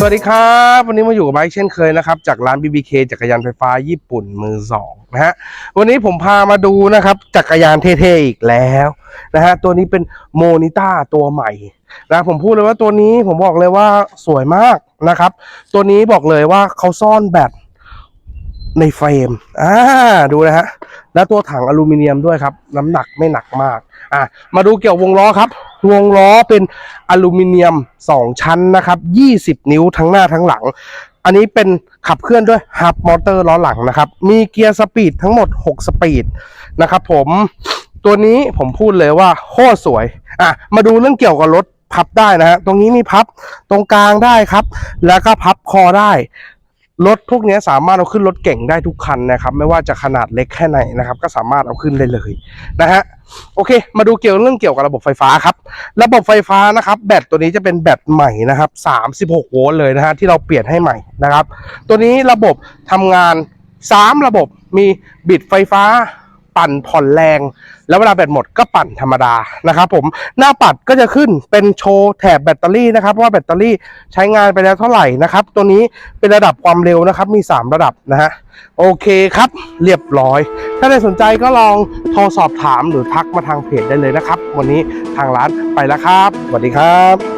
สวัสดีครับ วันนี้มาอยู่กับไบค์เช่นเคยนะครับ จากร้าน BBK จักรยานไฟฟ้าญี่ปุ่นมือสองนะฮะวันนี้ผมพามาดูนะครับ จักรยานเท่ๆอีกแล้วนะฮะตัวนี้เป็นโมนิต้าตัวใหม่นะผมพูดเลยว่าตัวนี้ผมบอกเลยว่าสวยมากนะครับ ตัวนี้บอกเลยว่าเขาซ่อนแบตในเฟรมอ่าดูนะฮะแล้วตัวถังอลูมิเนียมด้วยครับ น้ำหนักไม่หนักมากอะมาดูเกี่ยววงล้อครับ วงล้อเป็นอลูมิเนียม 2 ชั้นนะครับ 20 นิ้วทั้งหน้าทั้งหลัง อันนี้เป็นขับเคลื่อนด้วยฮับมอเตอร์ล้อหลังนะครับ มีเกียร์สปีดทั้งหมด 6 สปีดนะครับผมตัวนี้ผมพูดเลยว่าโคตรสวย อะ มาดูเรื่องเกี่ยวกับรถพับได้นะฮะ ตรงนี้มีพับ ตรงกลางได้ครับ แล้วก็พับคอได้ รถพวกนี้สามารถเอาขึ้นรถเก่งได้ทุกคันนะครับ ไม่ว่าจะขนาดเล็กแค่ไหนนะครับ ก็สามารถเอาขึ้นได้เลยนะฮะโอเค มาดูเกี่ยวเรื่องเกี่ยวกับระบบไฟฟ้าครับ ระบบไฟฟ้านะครับ แบตตัวนี้จะเป็นแบตใหม่นะครับ36โวลต์เลยนะฮะที่เราเปลี่ยนให้ใหม่นะครับ ตัวนี้ระบบทำงาน 3 ระบบมีบิดไฟฟ้า ปั่นผ่อนแรง แล้วเวลาแบตหมดก็ปั่นธรรมดานะครับผมหน้าปัดก็จะขึ้นเป็นโชว์แถบแบตเตอรี่นะครับว่าแบตเตอรี่ใช้งานไปแล้วเท่าไหร่นะครับ ตัวนี้เป็นระดับความเร็วนะครับมี 3 ระดับนะฮะโอเคครับเรียบร้อย ถ้าใครสนใจก็ลองโทรสอบถามหรือทักมาทางเพจได้เลยนะครับ วันนี้ทางร้านไปแล้วครับสวัสดีครับ